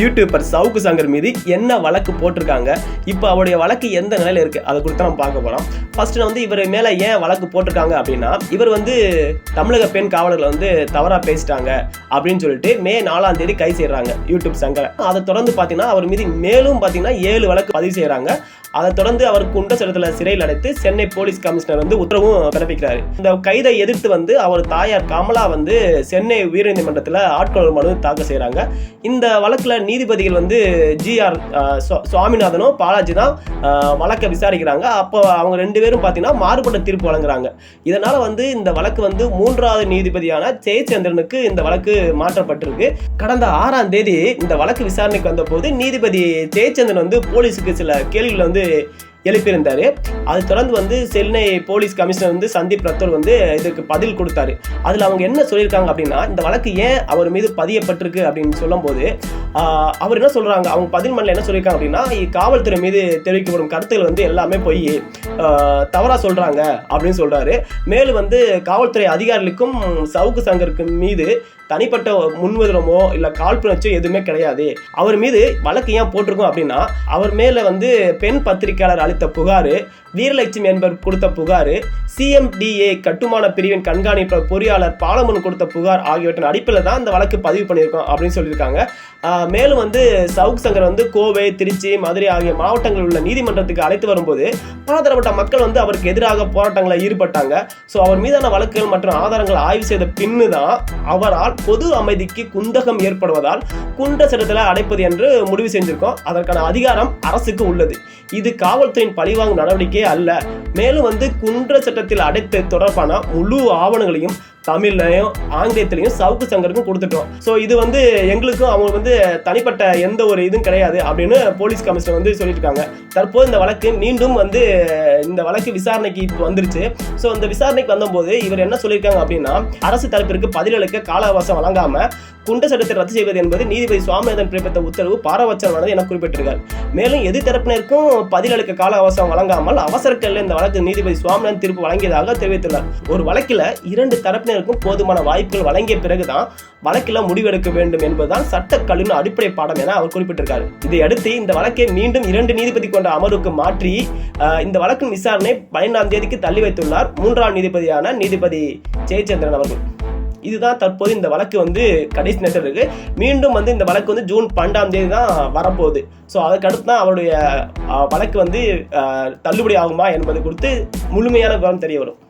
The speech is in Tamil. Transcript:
யூடியூபர் சவுக்கு சங்கர் மீது என்ன வழக்கு போட்டிருக்காங்க? இப்போ அவருடைய வழக்கு எந்த நிலையில் இருக்குது அதை கொடுத்து நம்ம பார்க்க போகிறோம் ஃபர்ஸ்ட் வந்து இவர் மேலே ஏன் வழக்கு போட்டிருக்காங்க அப்படின்னா இவர் வந்து தமிழக பெண் காவலர்களை வந்து தவறாக பேசிட்டாங்க அப்படின்னு சொல்லிட்டு மே நாலாம் தேதி கை செய்கிறாங்க யூடியூப் சங்கரை. அதை தொடர்ந்து பார்த்தீங்கன்னா அவர் மீது மேலும் பார்த்தீங்கன்னா ஏழு வழக்கு பதிவு செய்கிறாங்க அதை தொடர்ந்து அவர் குண்டச்சடத்தில் சிறையில் அடைத்து சென்னை போலீஸ் கமிஷனர் வந்து உத்தரவும் பிறப்பிக்கிறாரு. இந்த கைதை எதிர்த்து வந்து அவர் தாயார் கமலா வந்து சென்னை உயர்நீதிமன்றத்தில் ஆட்கொணர் மனு தாக்கல் செய்கிறாங்க இந்த வழக்கில் நீதிபதிகள் வந்து ஜிஆர் சுவாமிநாதனும் பாலாஜி தான் வழக்கை விசாரிக்கிறாங்க. அப்போ அவங்க ரெண்டு பேரும் பார்த்தீங்கன்னா மாறுபட்ட தீர்ப்பு வழங்குறாங்க. இதனால வந்து இந்த வழக்கு வந்து மூன்றாவது நீதிபதியான ஜெயச்சந்திரனுக்கு இந்த வழக்கு மாற்றப்பட்டிருக்கு. கடந்த ஆறாம் தேதி இந்த வழக்கு விசாரணைக்கு வந்தபோது நீதிபதி ஜெயச்சந்திரன் வந்து போலீஸுக்கு சில கேள்விகளை வந்து எழுப்பியிருந்தார். அது தொடர்ந்து வந்து சென்னை போலீஸ் கமிஷனர் வந்து சந்தீப் ரத்தோர் வந்து இதுக்கு பதில் கொடுத்தாரு. அதில் அவங்க என்ன சொல்லியிருக்காங்க அப்படின்னா இந்த வழக்கு ஏன் அவர் மீது பதியப்பட்டிருக்கு அப்படின்னு சொல்லும்போது அவர் என்ன சொல்கிறாங்க அவங்க பதில் மண்ணில் என்ன சொல்லியிருக்காங்க அப்படின்னா காவல்துறை மீது தெரிவிக்கப்படும் கருத்துக்கள் வந்து எல்லாமே போய். தவறாக சொல்கிறாங்க அப்படின்னு சொல்கிறாரு மேலும் வந்து காவல்துறை அதிகாரிகளுக்கும் சவுக்கு சங்கருக்கும் மீது தனிப்பட்ட முன்வதனமோ இல்லை காழ்ப்புணர்ச்சியோ எதுவுமே கிடையாது. அவர் மீது வழக்கு ஏன் போட்டிருக்கோம் அப்படின்னா அவர் மேலே வந்து பெண் பத்திரிகையாளர் அளித்த புகார் வீரலட்சுமி என்பவர் கொடுத்த புகார் சிஎம்டிஏ கட்டுமான பிரிவின் கண்காணிப்பு பொறியாளர் பாலமன் கொடுத்த புகார் ஆகியவற்றின் அடிப்படையில் தான் இந்த வழக்கு பதிவு பண்ணியிருக்கோம் அப்படின்னு சொல்லியிருக்காங்க. மேலும் வந்து சவுக் சங்கர் வந்து கோவை திருச்சி மதுரை ஆகிய மாவட்டங்களில் உள்ள நீதிமன்றத்துக்கு அழைத்து வரும்போது பலதரப்பட்ட மக்கள் வந்து அவருக்கு எதிராக போராட்டங்களில் ஈடுபட்டாங்க. ஸோ அவர் மீதான வழக்குகள் மற்றும் ஆதாரங்கள் ஆய்வு செய்த பின்னு தான் அவரால் பொது அமைதிக்கு குந்தகம் ஏற்படுவதால் குண்ட சட்டத்தில் அடைப்பது என்று முடிவு செஞ்சிருக்கோம். அதற்கான அதிகாரம் அரசுக்கு உள்ளது. இது காவல்துறையின் பழிவாங்கும் நடவடிக்கை அல்ல. மேலும் வந்து குன்ற சட்டத்தில் அடைத்து தொடர்பான முழு ஆவணங்களையும் தமிழ்லையும் ஆங்கிலத்திலையும் சவுக்கு சங்கருக்கும் கொடுத்துட்டோம். ஸோ இது வந்து எங்களுக்கும் அவங்க வந்து தனிப்பட்ட எந்த ஒரு இதுவும் கிடையாது அப்படின்னு போலீஸ் கமிஷனர் வந்து சொல்லியிருக்காங்க தற்போது இந்த வழக்கு மீண்டும் வந்து இந்த வழக்கு விசாரணைக்கு இப்போ வந்துருச்சு. ஸோ இந்த விசாரணைக்கு வந்தபோது இவர் என்ன சொல்லியிருக்காங்க அப்படின்னா அரசு தரப்பிற்கு பதிலளிக்க கால அவகாசம் வழங்காம குண்ட சட்டத்தை ரத்து செய்வது என்பது நீதிபதி சுவாமிநாதன் பிறப்பித்த உத்தரவு பாரபட்சமானது என குறிப்பிட்டிருக்கார். மேலும் எது தரப்பினருக்கும் பதிலளிக்க கால அவகாசம் வழங்காமல் அவசர இந்த வழக்கு நீதிபதி சுவாமிநாதன் தீர்ப்பு வழங்கியதாக தெரிவித்துள்ளார். ஒரு வழக்கில் இரண்டு தரப்பினருக்கும் போதுமான வாய்ப்புகள் வழங்கிய பிறகுதான் வழக்கில் முடிவெடுக்க வேண்டும் என்பதுதான் சட்டக்கல்வியின் அடிப்படை பாடம் என அவர் குறிப்பிட்டிருக்காரு. இதையடுத்து இந்த வழக்கை மீண்டும் இரண்டு நீதிபதி கொண்ட அமர்வுக்கு மாற்றி இந்த வழக்கின் விசாரணை பதினைந்தாம் தேதிக்கு தள்ளி வைத்துள்ளார். மூன்றாம் நீதிபதியான நீதிபதி ஜெயச்சந்திரன் அவர்கள். இதுதான் தற்போது இந்த வழக்கு வந்து கடைசி நேரத்தில் இருக்கு. மீண்டும் வந்து இந்த வழக்கு வந்து ஜூன் பன்னெண்டாம் தேதி தான் வரப்போகுது. ஸோ அதுக்கடுத்து தான் அவருடைய வழக்கு வந்து தள்ளுபடி ஆகுமா என்பது குறித்து முழுமையான விவரம் தெரிய வரும்.